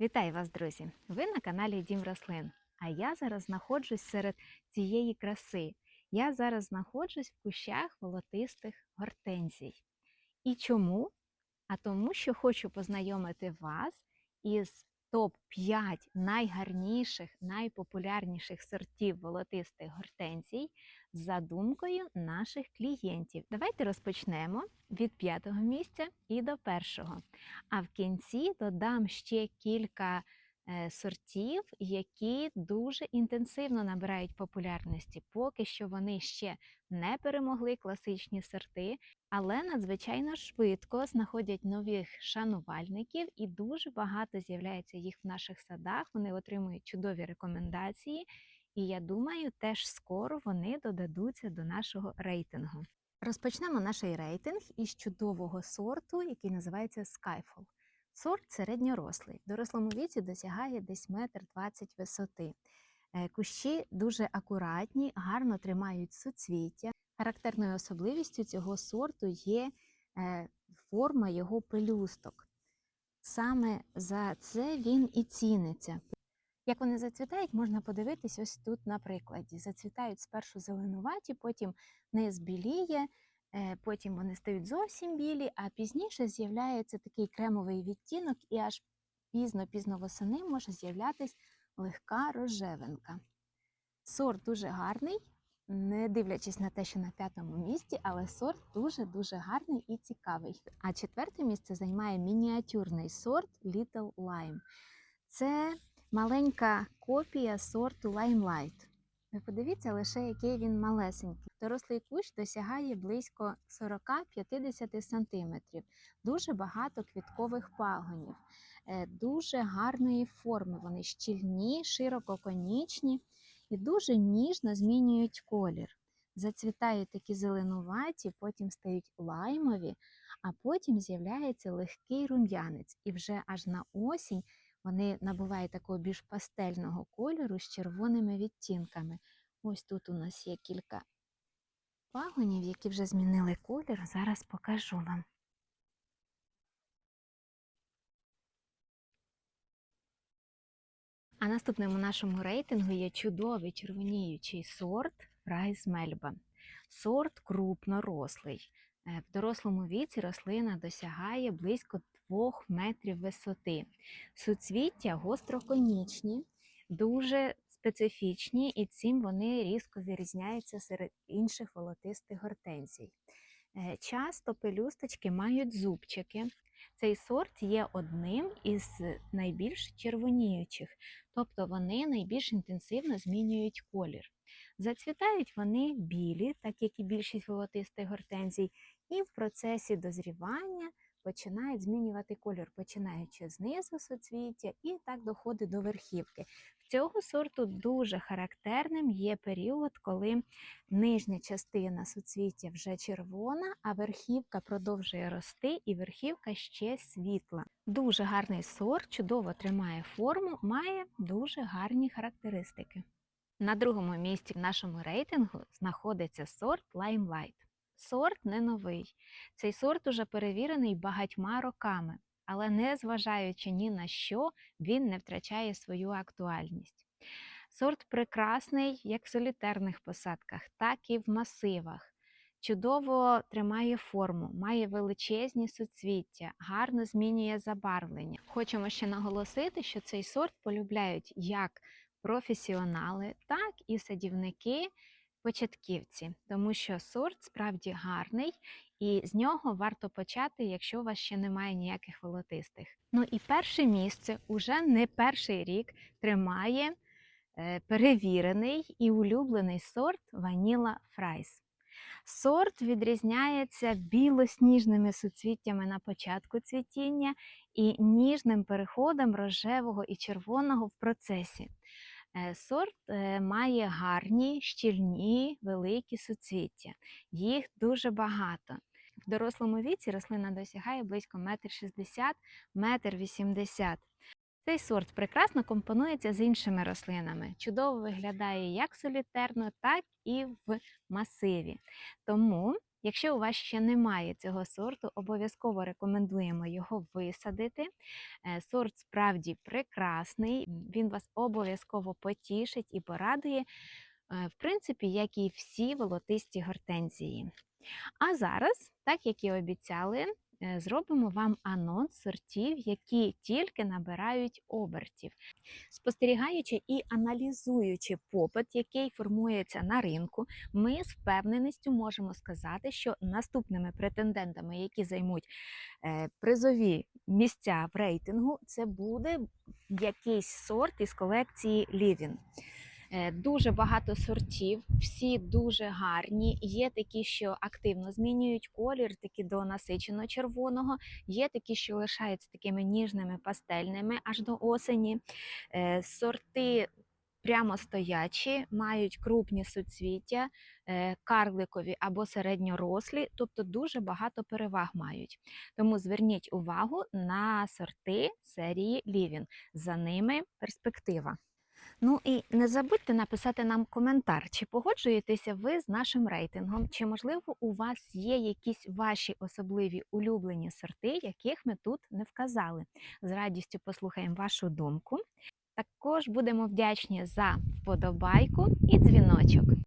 Вітаю вас, друзі! Ви на каналі Дім Рослин. А я зараз знаходжусь серед цієї краси. Я зараз знаходжусь в кущах волотистих гортензій. І чому? А тому, що хочу познайомити вас із топ-5 найгарніших, найпопулярніших сортів волотистих гортензій з задумкою наших клієнтів. Давайте розпочнемо від п'ятого місця і до першого. А в кінці додам ще кілька е, сортів, які дуже інтенсивно набирають популярності. Поки що вони ще не перемогли класичні сорти, але надзвичайно швидко знаходять нових шанувальників і дуже багато з'являється їх в наших садах. Вони отримують чудові рекомендації. І я думаю, теж скоро вони додадуться до нашого рейтингу. Розпочнемо наш рейтинг із чудового сорту, який називається Skyfall. Сорт середньорослий. В дорослому віці досягає десь метр двадцять висоти. Е, Кущі дуже акуратні, гарно тримають суцвіття. Характерною особливістю цього сорту є е, форма його пелюсток. Саме за це він і ціниться. Як вони зацвітають, можна подивитись ось тут на прикладі. Зацвітають спершу зеленуваті, потім низ біліє, е, потім вони стають зовсім білі, а пізніше з'являється такий кремовий відтінок, і аж пізно-пізно восени може з'являтись легка рожевинка. Сорт дуже гарний, не дивлячись на те, що на п'ятому місці, але сорт дуже-дуже гарний і цікавий. А четверте місце займає мініатюрний сорт Little Lime. Це маленька копія сорту Limelight. Ви подивіться лише, який він малесенький. Дорослий кущ досягає близько 40-50 см. Дуже багато квіткових пагонів, е, дуже гарної форми. Вони щільні, ширококонічні і дуже ніжно змінюють колір. Зацвітають такі зеленуваті, потім стають лаймові, а потім з'являється легкий рум'янець. І вже аж на осінь вони набувають такого більш пастельного кольору з червоними відтінками. Ось тут у нас є кілька пагонів, які вже змінили колір. Зараз покажу вам. А наступним у нашому рейтингу є чудовий червоніючий сорт Райс Мельба. Сорт крупнорослий. Е, В дорослому віці рослина досягає близько 2 метрів висоти. Суцвіття гостроконічні, дуже специфічні, і цим вони різко вирізняються серед інших волотистих гортензій. Е, Часто пелюсточки мають зубчики. Цей сорт є одним із найбільш червоніючих, тобто вони найбільш інтенсивно змінюють колір. Зацвітають вони білі, так як і більшість волотистих гортензій, і в процесі дозрівання починають змінювати колір, починаючи знизу суцвіття і так доходить до верхівки. В цього сорту дуже характерним є період, коли нижня частина суцвіття вже червона, а верхівка продовжує рости, і верхівка ще світла. Дуже гарний сорт, чудово тримає форму, має дуже гарні характеристики. На другому місці в нашому рейтингу знаходиться сорт Limelight. Сорт не новий. Цей сорт уже перевірений багатьма роками, але незважаючи ні на що, він не втрачає свою актуальність. Сорт прекрасний як в солітерних посадках, так і в масивах. Чудово тримає форму, має величезні суцвіття, гарно змінює забарвлення. Хочемо ще наголосити, що цей сорт полюбляють як професіонали, так і садівники початківці, тому що сорт справді гарний, і з нього варто почати, якщо у вас ще немає ніяких волотистих. Ну і перше місце уже не перший рік тримає е, перевірений і улюблений сорт Ваніла Фрайс. Сорт відрізняється білосніжними суцвіттями на початку цвітіння і ніжним переходом рожевого і червоного в процесі. Е, Сорт е, має гарні, щільні, великі суцвіття. Їх дуже багато. В дорослому віці рослина досягає близько 1,60 1,80 м. Цей сорт прекрасно компонується з іншими рослинами. Чудово виглядає як солітерно, так і в масиві. Тому Якщо у вас ще немає цього сорту, обов'язково рекомендуємо його висадити. Е, Сорт справді прекрасний, він вас обов'язково потішить і порадує, е, в принципі, як і всі волотисті гортензії. А зараз, так як і обіцяли, зробимо вам анонс сортів, які тільки набирають обертів. Спостерігаючи і аналізуючи попит, який формується на ринку, ми з впевненістю можемо сказати, що наступними претендентами, які займуть е, призові місця в рейтингу, це буде якийсь сорт із колекції Living. Е, Дуже багато сортів, всі дуже гарні. Є такі, що активно змінюють колір, такі до насичено червоного. Є такі, що лишаються такими ніжними пастельними аж до осені. Е, Сорти прямо стоячі, мають крупні суцвіття, е, карликові або середньорослі, тобто дуже багато переваг мають. Тому зверніть увагу на сорти серії Living. За ними перспектива. Ну і не забудьте написати нам коментар, чи погоджуєтеся ви з нашим рейтингом, чи можливо у вас є якісь ваші особливі улюблені сорти, яких ми тут не вказали. З радістю послухаємо вашу думку. Також будемо вдячні за вподобайку і дзвіночок.